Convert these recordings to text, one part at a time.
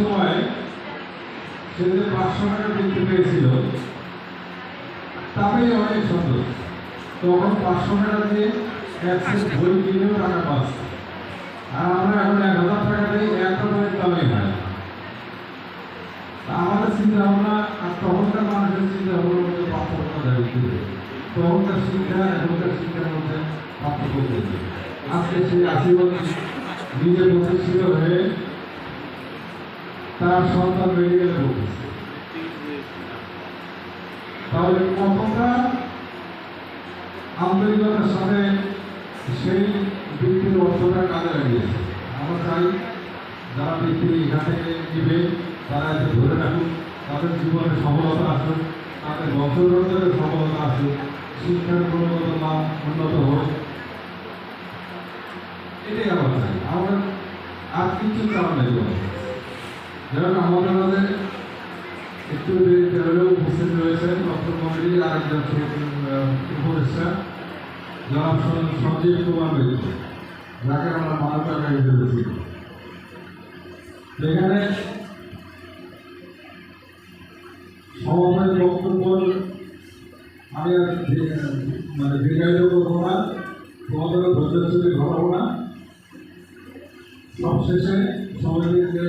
সময় সে যে পাঁচশো টাকা বৃত্তি পেয়েছিল, তাতেই অনেক সন্তোষ তখন পাঁচশো টাকা দিয়ে এক বই কিনেও টাকা পাচ্ছে আর আমরা এখন এক হাজার টাকা দিয়ে একটা বইয়ের দামে হয় আমাদের চিন্তা আর তখনকার মানুষের চিন্তা ভাবনার মধ্যে পার্থক্য দেখা দিতে তখনকার শিক্ষা, এখনকার শিক্ষার মধ্যে পার্থক্য আজকে সেই আশি বছর নিজে প্রতিষ্ঠিত হয়ে তার সন্তান মেডিকেলে ভর্তিছে তাহলে কতটা আন্তরিকতার সাথে সেই ব্যক্তির অর্থটা কাজে লাগিয়েছে। আমরা চাই যারা ব্যক্তি এখান নিবে, তারা এতে ধরে রাখুন তাদের জীবনে সফলতা আসুক, তাদের বংশধরদের সফলতা আসুক, শিক্ষার গুণগত মান উন্নত হোক। এটাই আমরা চাই। আমাদের আর কিছু চাওয়া নেই। যেমন আমাদের মাঝে একটু দেরিতে উপস্থিত রয়েছেন কমিটির আরেকজন উপদেষ্টা, জনাব সঞ্জীব কুমার মিত্র যাকে আমরা মানব টাকা হিসেবে এখানে সমাবেশ বক্তব্য আমি আর মানে দীর্ঘায়িত করব না তোমাদের ধৈর্য চুরি ঘটাবো না সবশেষে যে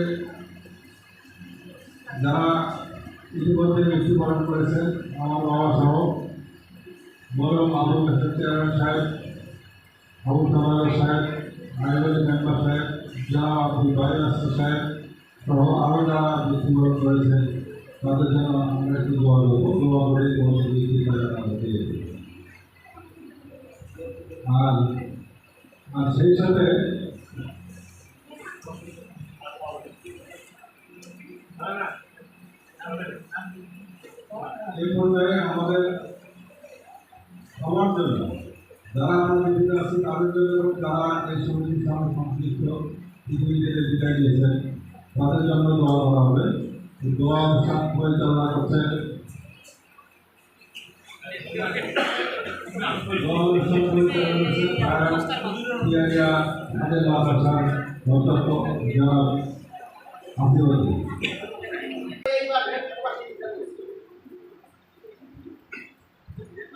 যারা ইতিমধ্যে মৃত্যুবরণ করেছেন, আমার বাবা সহ বলম আবুল হাসান চেয়ারম্যান সাহেব কামাল সাহেব আইওএল মেম্বার সাহেব যা আব্দুল বাইর আসর সাহেব সহ আরও যারা মৃত্যুবরণ করেছেন, তাদের জন্য আমরা একটু দোয়া করব। দোয়া করে আমাদেরকে আর আর সেই সাথে এই পর্যায়ে আমাদের সবার জন্য যারা আমরা বিভিন্ন আছি, তাদের জন্য যারা এই সমিতির সঙ্গে সংশ্লিষ্ট পৃথিবীতে বিদায় দিয়েছেন তাদের জন্য দোয়া করা হবে। দোয়া অনুষ্ঠান পরিচালনা করছেন দোয়া অনুষ্ঠান পরিচালনা করছেন ভারত পিয়ারিয়া হাজার হাসান অধ্যক্ষ জনাব আব্দুল এইবার ভেট্রি পাশে দিতে হচ্ছে।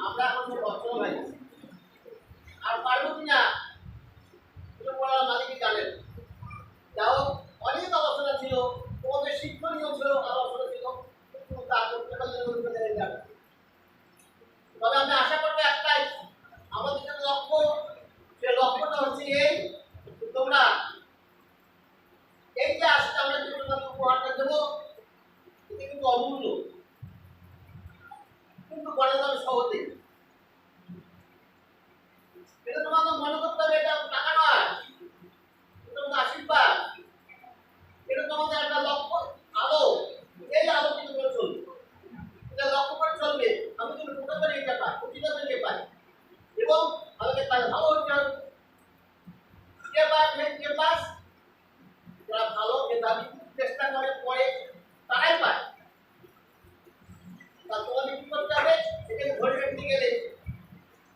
আমরা এখন খুব অচল হয়ে গেছি। আর পারব কিনা এটা বলার মালিকই জানেন যাও অনেক আলোচনা ছিল তোমাদের শিক্ষণীয় ছিল আলোচনা ছিল কিন্তু তা করতে পারলে উল্টো জায়গায় যাবে তবে আমি আশা করব একটাই আমাদের যে লক্ষ্য সে লক্ষ্যটা হচ্ছে এই যে তোমরা এই যে আজকে আমরা যে তোমাদের উপহারটা দেবো এটা কিন্তু অমূল্য কিন্তু গণে যাবে সহজে এটা তোমাদের মনে করতে হবে এটা টাকা নয় এটা তোমাদের আশীর্বাদ এটা তোমাদের একটা লক্ষ্য আলো এই আলো কিন্তু করে চলবে এটা লক্ষ্য করে চলবে আমি কিন্তু কোথা করে এটা পাই প্রতিটা থেকে পাই এবং আমাকে তার ভালো হতে হবে কে পাস কে চেষ্টা করে পড়ে তারাই পায় তা তোমাদের কি করতে হবে সেটাকে ধরে রাখতে গেলে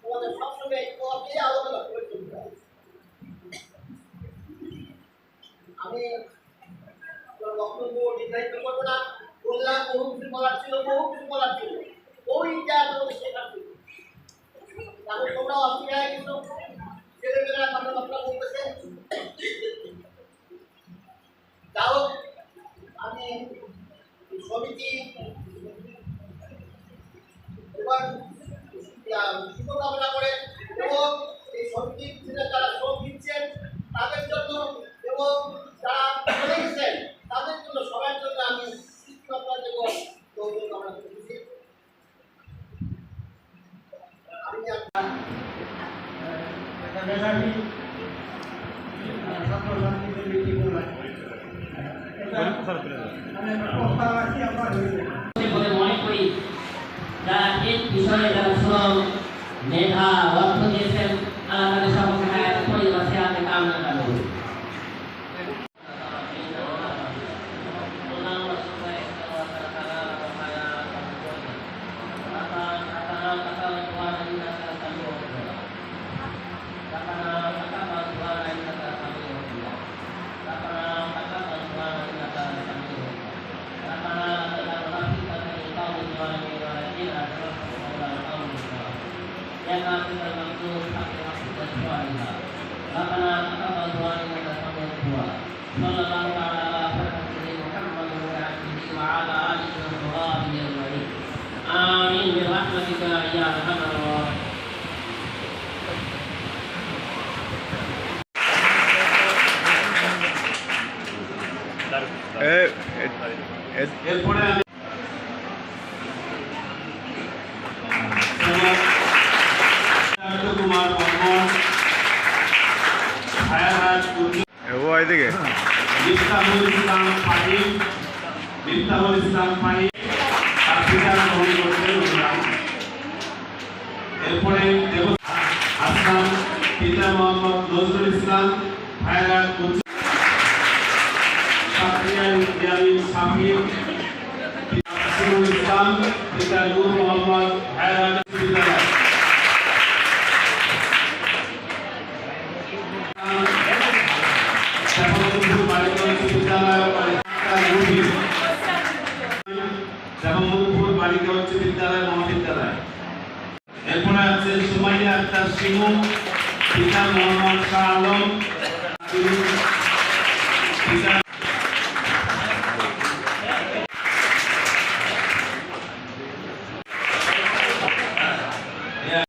তোমাদের সবসময় তোমাকে আলোচনা করে চলতে হবে আমি বক্তব্য নির্ধারিত করব না বললাম বহু কিছু বলার ছিল বহু কিছু বলার ছিল ওই যা তোমাদের শেখার ছিল आपको थोड़ा आपकी है कि तो ये मेरा मतलब अपना फोकस আমি আপনার একটা মেধাবী এরপরে আমি কুমার বর্মন ছায়ারাজ কুন্ডু ও এদিকে মিফতাহুল ইসলাম ফাহিম মিফতাহুল ইসলাম ফাহিম তার পিতার অনুরাগ এরপরে হাসান পিতা মোহাম্মদ নজরুল ইসলাম ভাইরা ইসলাম পিতা বিদ্যালয় শ্যামবন্ধু এরপরে আছে সুমাইয়া আক্তার শিমু পিতা মোহাম্মদ শাহ আলম